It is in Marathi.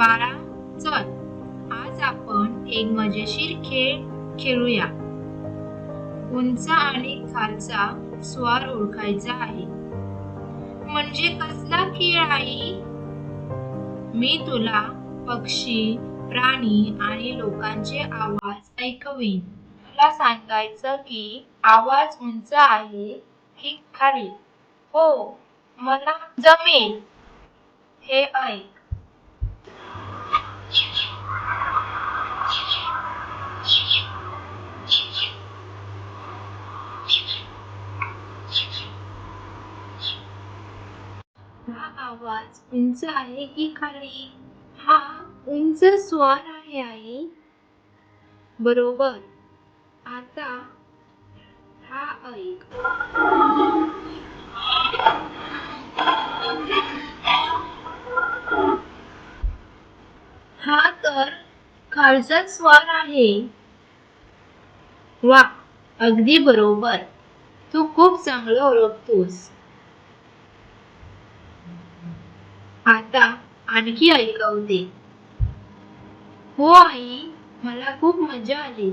बाळा चल आज आपण एक मजेशीर खेळ खेळूया. उंच आणि खालचा स्वार ओळखायचा आहे. म्हणजे कसला खेळ आहे मी तुला पक्षी प्राणी आणि लोकांचे आवाज ऐकवीन. तुला सांगायचं की आवाज उंच आहे की खाली हो मला जमेल. हे ऐक. हा आवाज उंच आहे की खाली? हा उंच स्वर आहे आई? बरोबर. आता हा ऐक. हा तर खालचा स्वर आहे. वा अगदी बरोबर. तू खूप चांगलं ओळखतोस. आता आणखी ऐकवते. हो आई मला खूप मजा आली.